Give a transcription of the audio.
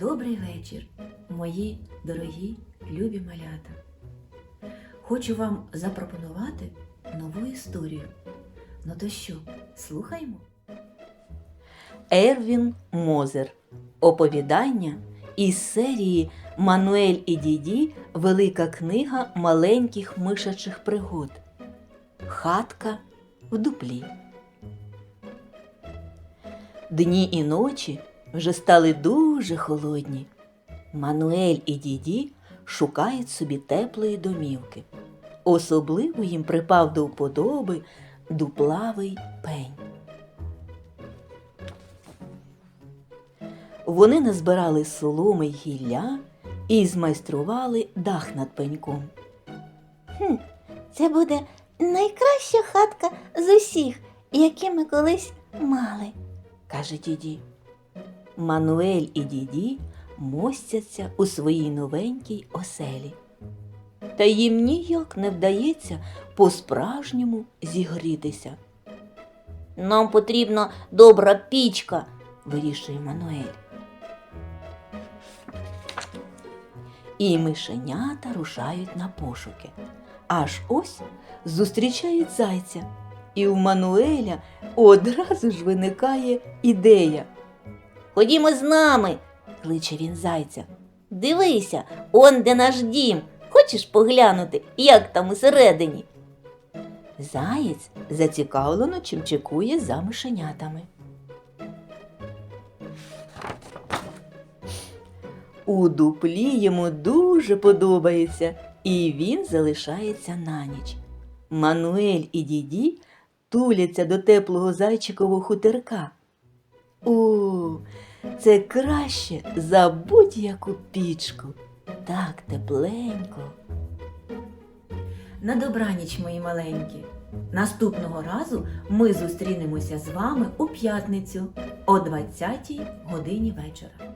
Добрий вечір, мої дорогі любі малята. Хочу вам запропонувати нову історію. Ну то що, слухаймо? Ервін Мозер. Оповідання із серії Мануель і Діді Велика книга маленьких мишачих пригод. Хатка в дуплі. Дні і ночі вже стали дуже холодні. Мануель і Діді шукають собі теплої домівки. Особливо їм припав до вподоби дуплавий пень. Вони назбирали соломи й гілля і змайстрували дах над пеньком. Хм, це буде найкраща хатка з усіх, які ми колись мали. каже діді. Мануель і діді мостяться у своїй новенькій оселі. Та їм ніяк не вдається по-справжньому зігрітися. Нам потрібна добра пічка. вирішує Мануель. І мишенята рушають на пошуки. Аж ось зустрічають зайця, і у Мануеля одразу ж виникає ідея. Ходімо з нами. Кличе він зайця. Дивися, он де наш дім. Хочеш поглянути, як там усередині? Заєць зацікавлено чимчикує за мишенятами. У дуплі йому дуже подобається, і він залишається на ніч. Мануель і діді туляться до теплого зайчикового хутерка. О, це краще за будь-яку пічку. Так тепленько. На добраніч, мої маленькі. Наступного разу ми зустрінемося з вами у п'ятницю о 20 годині вечора.